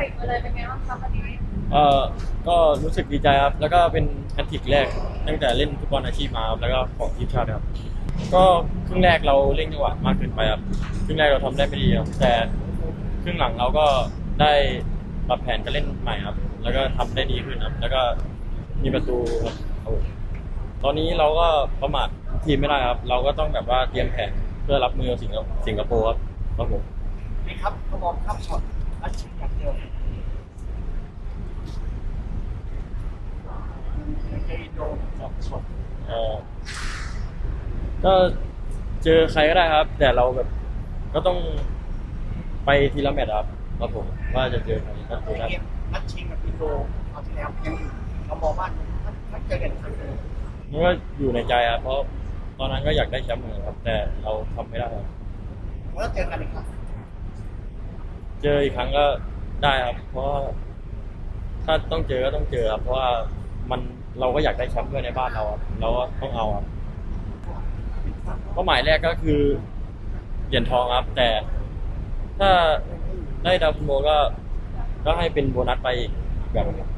ริกมาเลยเป็นไงบ้างคะวันนี้เอ่อก็รู้สึกดีใจครับ แล้วก็เป็นแฮตทริกแรกตั้งแต่เล่นฟุตบอลอาชีพมาครับแล้วก็ของทีมชาติครับ ก็ครึ่งแรกเราเล่นจังหวะมากเกินไปครับ ครึ่งแรกเราทำได้ไม่ดีครับ แต่ครึ่งหลังเราก็ได้ปรับแผนการเล่นใหม่ครับ แล้วก็ทำได้ดีขึ้นครับ แล้วก็มีประตูครับครับผมตอนนี้เราก็ประมาททีมไม่ได้ครับ เราก็ต้องแบบว่าเตรียมแผนเพื่อรับมือกับสิงคสิงคโปร์ครับครับผม นี่ครับเขามองข้ามช็อต อัดฉีดอย่างเดียวเจออินโดสองช็อตเอ่อก็เจอใครก็ได้ครับ แต่เราแบบก็ต้องไปทีละแมตช์ครับครับผมว่าจะเจอใครก็เจอในได้เกมนัดชิงกับอินโดคราวที่แล้วยังอยู่เรามองว่าถ้าถ้าเจอกันอีกครั้งหนึ่งมันก็อยู่ในใจครับเพราะตอนนั้นก็อยากได้แชมป์เหมือนกันครับ แต่เราทำไม่ได้ครับแล้วเจอกันอีกครั้ง เจออีกครั้งก็ได้ครับ เพราะว่าถ้าต้องเจอก็ต้องเจอครับเพราะว่ามันเราก็อยากได้แชมป์ด้วยในบ้านเราครับเราก็ต้องเอาครับเป้าหมายแรกก็คือเหรียญทองครับ แต่ถ้าได้ดาวซันโบก็ก็ให้เป็นโบนัสไปอีกแบบนึงครับ